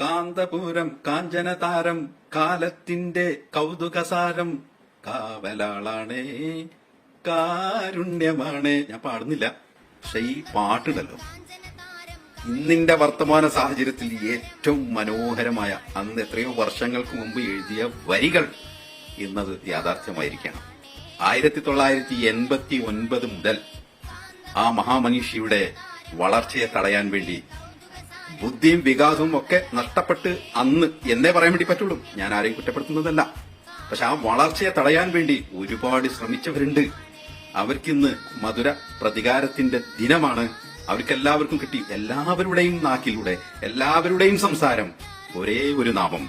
കാന്തപുരം കാഞ്ചനതാരം കാലത്തിന്റെ കൗതുകസാരം. കാവലാളാണേ കാരുണ്യമാണേ. ഞാൻ പാടുന്നില്ല. പക്ഷെ ഈ പാട്ടുണ്ടല്ലോ ഇന്നിന്റെ വർത്തമാന സാഹചര്യത്തിൽ ഏറ്റവും മനോഹരമായ അന്ന് എത്രയോ വർഷങ്ങൾക്ക് മുമ്പ് എഴുതിയ വരികൾ ഇന്നത് യാഥാർത്ഥ്യമായിരിക്കണം. ആയിരത്തി തൊള്ളായിരത്തി എൺപത്തി ഒൻപത് മുതൽ ആ മഹാമനീഷിയുടെ വളർച്ചയെ തടയാൻ വേണ്ടി ബുദ്ധിയും വികാസവും ഒക്കെ നഷ്ടപ്പെട്ട് അന്ന് എന്നേ പറയാൻ വേണ്ടി പറ്റുള്ളൂ. ഞാൻ ആരെയും കുറ്റപ്പെടുത്തുന്നതല്ല. പക്ഷെ ആ വളർച്ചയെ തടയാൻ വേണ്ടി ഒരുപാട് ശ്രമിച്ചവരുണ്ട്. അവർക്കിന്ന് മധുര പ്രതികാരത്തിന്റെ ദിനമാണ്. അവർക്കെല്ലാവർക്കും കിട്ടി. എല്ലാവരുടെയും നാക്കിലൂടെ എല്ലാവരുടെയും സംസാരം ഒരേ ഒരു നാമം.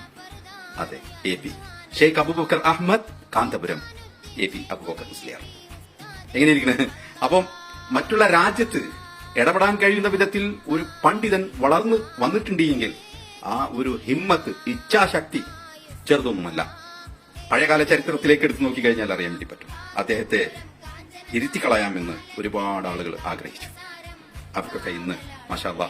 അതെ A P. Sheikh Abubakar Ahmed Kanthapuram. A P Abubakar Musliyar. എങ്ങനെയിരിക്കുന്നത് അപ്പം മറ്റുള്ള രാജ്യത്ത് ഇടപെടാൻ കഴിയുന്ന വിധത്തിൽ ഒരു പണ്ഡിതൻ വളർന്നു വന്നിട്ടുണ്ടെങ്കിൽ ആ ഒരു ഹിമ്മത്ത് ഇച്ഛാശക്തി ചെറുതൊന്നുമല്ല. പഴയകാല ചരിത്രത്തിലേക്ക് എടുത്തു നോക്കിക്കഴിഞ്ഞാൽ അറിയാൻ വേണ്ടി പറ്റും. അദ്ദേഹത്തെ ഇരുത്തിക്കളയാമെന്ന് ഒരുപാട് ആളുകൾ ആഗ്രഹിച്ചു. അവർക്കൊക്കെ ഇന്ന് മഷാബ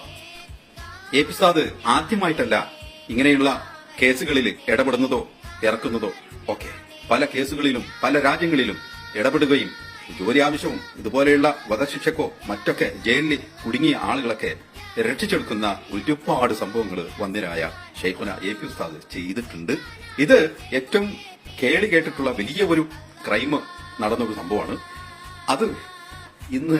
എ പി സാദ് ആദ്യമായിട്ടല്ല ഇങ്ങനെയുള്ള കേസുകളിൽ ഇടപെടുന്നതോ ഇറക്കുന്നതോ ഒക്കെ. പല കേസുകളിലും പല രാജ്യങ്ങളിലും ഇടപെടുകയും ജോലി ആവശ്യവും ഇതുപോലെയുള്ള വധശിക്ഷക്കോ മറ്റൊക്കെ ജയിലിൽ കുടുങ്ങിയ ആളുകളൊക്കെ രക്ഷിച്ചെടുക്കുന്ന ഒരുപാട് സംഭവങ്ങൾ വന്നിരായ ഷെയ്ഖുന എ പി ഉസ്താദ് ചെയ്തിട്ടുണ്ട്. ഇത് ഏറ്റവും കേളി കേട്ടിട്ടുള്ള വലിയ ഒരു ക്രൈം നടന്ന ഒരു സംഭവമാണ്. അത് ഇന്ന്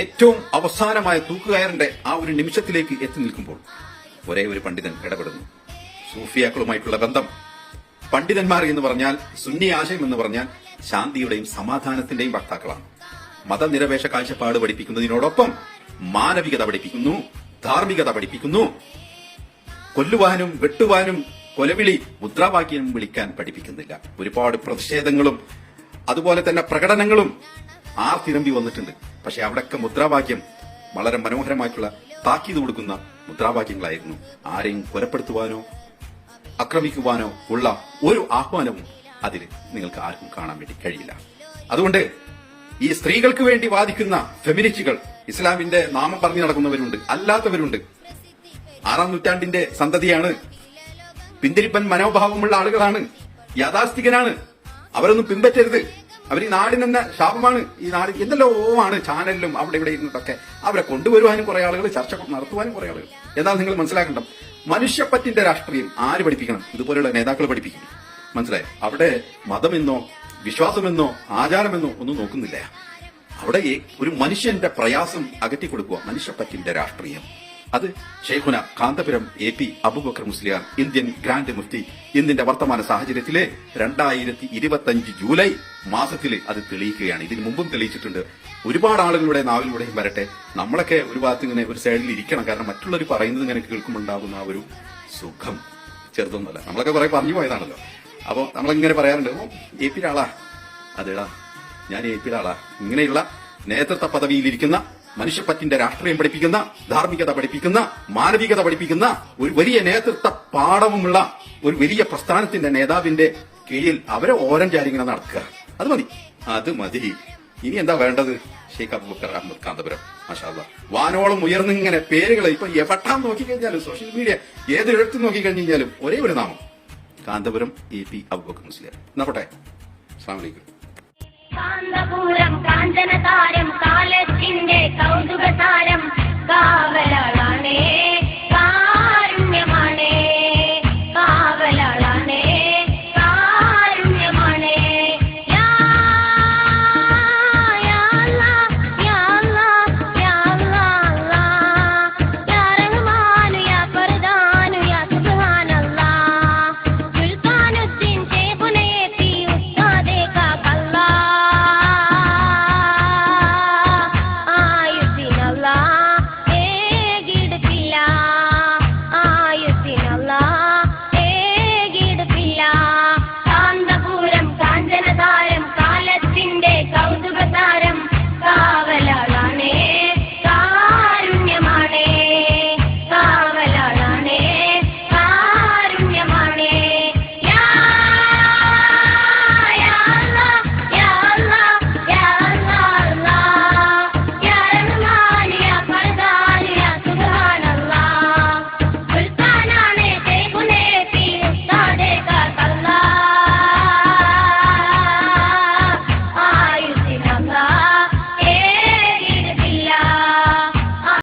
ഏറ്റവും അവസാനമായ തൂക്കുകയറിന്റെ ആ ഒരു നിമിഷത്തിലേക്ക് എത്തി നിൽക്കുമ്പോൾ ഒരേ ഒരു പണ്ഡിതൻ ഇടപെടുന്നു. സൂഫിയാക്കളുമായിട്ടുള്ള ബന്ധം പണ്ഡിതന്മാർ എന്ന് പറഞ്ഞാൽ സുന്നി ആശയം എന്ന് പറഞ്ഞാൽ ശാന്തിയുടെയും സമാധാനത്തിന്റെയും വക്താക്കളാണ്. മതനിരപേക്ഷ കാഴ്ചപ്പാട് പഠിപ്പിക്കുന്നതിനോടൊപ്പം മാനവികത പഠിപ്പിക്കുന്നു ധാർമ്മികത പഠിപ്പിക്കുന്നു. കൊല്ലുവാനും വെട്ടുവാനും കൊലവിളി മുദ്രാവാക്യം വിളിക്കാൻ പഠിപ്പിക്കുന്നില്ല. ഒരുപാട് പ്രതിഷേധങ്ങളും അതുപോലെ തന്നെ പ്രകടനങ്ങളും ആർ തിരമ്പി വന്നിട്ടുണ്ട്. പക്ഷെ അവിടൊക്കെ മുദ്രാവാക്യം വളരെ മനോഹരമായിട്ടുള്ള താക്കീത് കൊടുക്കുന്ന മുദ്രാവാക്യങ്ങളായിരുന്നു. ആരെയും കൊലപ്പെടുത്തുവാനോ ആക്രമിക്കുവാനോ ഉള്ള ഒരു ആഹ്വാനവും അതിൽ നിങ്ങൾക്ക് ആർക്കും കാണാൻ വേണ്ടി കഴിയില്ല. അതുകൊണ്ട് ഈ സ്ത്രീകൾക്ക് വേണ്ടി വാദിക്കുന്ന ഫെമിനിസ്റ്റുകൾ ഇസ്ലാമിന്റെ നാമം പറഞ്ഞു നടക്കുന്നവരുണ്ട് അല്ലാത്തവരുണ്ട്. ആറാം നൂറ്റാണ്ടിന്റെ സന്തതിയാണ്. പിന്തിരിപ്പൻ മനോഭാവമുള്ള ആളുകളാണ്. യാഥാസ്ഥികനാണ് അവരൊന്നും പിൻപറ്റരുത്. അവർ ഈ നാടിനെന്ന ശാപമാണ്. ഈ നാട് എന്തെല്ലോ ആണ് ചാനലിലും അവിടെ ഇവിടെ ഇരുന്നിട്ടൊക്കെ അവരെ കൊണ്ടുവരുവാനും കുറെ ആളുകൾ ചർച്ച നടത്തുവാനും കുറെ ആളുകൾ. എന്നാൽ നിങ്ങൾ മനസ്സിലാക്കണം മനുഷ്യപ്പറ്റിന്റെ രാഷ്ട്രീയം ആര് പഠിപ്പിക്കണം? ഇതുപോലെയുള്ള നേതാക്കൾ പഠിപ്പിക്കും. മനസ്സിലായോ? അവിടെ മതമെന്നോ വിശ്വാസമെന്നോ ആചാരമെന്നോ ഒന്നും നോക്കുന്നില്ല. അവിടെ ഒരു മനുഷ്യന്റെ പ്രയാസം അകറ്റി കൊടുക്കുക മനുഷ്യപ്പറ്റിന്റെ രാഷ്ട്രീയം. അത് Shaikhuna Kanthapuram A P Abubakar Musliyar Indian grand mufti ഇന്നിന്റെ വർത്തമാന സാഹചര്യത്തിലെ രണ്ടായിരത്തി ഇരുപത്തഞ്ച് ജൂലൈ മാസത്തിൽ അത് തെളിയിക്കുകയാണ്. ഇതിനു മുമ്പും തെളിയിച്ചിട്ടുണ്ട്. ഒരുപാട് ആളുകളുടെ നാവിലൂടെയും വരട്ടെ. നമ്മളൊക്കെ ഒരു ഭാഗത്ത് ഇങ്ങനെ ഒരു സൈഡിൽ ഇരിക്കണം. കാരണം മറ്റുള്ളവർ പറയുന്നത് ഇങ്ങനെ കേൾക്കുമ്പോണ്ടാകുന്ന ആ ഒരു സുഖം ചെറുതൊന്നുമല്ല. നമ്മളൊക്കെ കുറെ പറഞ്ഞു പോയതാണല്ലോ. അപ്പോൾ നമ്മളിങ്ങനെ പറയാറുണ്ട് എ പിയുടെ ആളാ അതേടാ ഞാൻ എ പിയുടെ ആളാ ഇങ്ങനെയുള്ള നേതൃത്വ പദവിയിലിരിക്കുന്ന മനുഷ്യപ്പറ്റിന്റെ രാഷ്ട്രീയം പഠിപ്പിക്കുന്ന ധാർമ്മികത പഠിപ്പിക്കുന്ന മാനവികത പഠിപ്പിക്കുന്ന ഒരു വലിയ നേതൃത്വ പാഠവുമുള്ള ഒരു വലിയ പ്രസ്ഥാനത്തിന്റെ നേതാവിന്റെ കീഴിൽ അവരെ ഓരം ചാരിങ്ങനെ നടക്കുക. അത് മതി. അത് മതി. ഇനി എന്താ വേണ്ടത്? ഷെയ്ഖ് അബൂബക്കർ അഹമ്മദ് കാന്തപുരം. മാഷാല്ല വാനോളം ഉയർന്നിങ്ങനെ പേരുകൾ ഇപ്പൊ എവട്ടാന്ന് നോക്കിക്കഴിഞ്ഞാലും സോഷ്യൽ മീഡിയ ഏത് എഴുത്ത് നോക്കിക്കഴിഞ്ഞാലും ഒരേ ഒരു നാമം. Kanthapuram A P Abubakar Musliyar. എന്നാ പോട്ടെ? അസ്സാം വലൈക്കും കാന്തപുരം കാഞ്ചനതാരം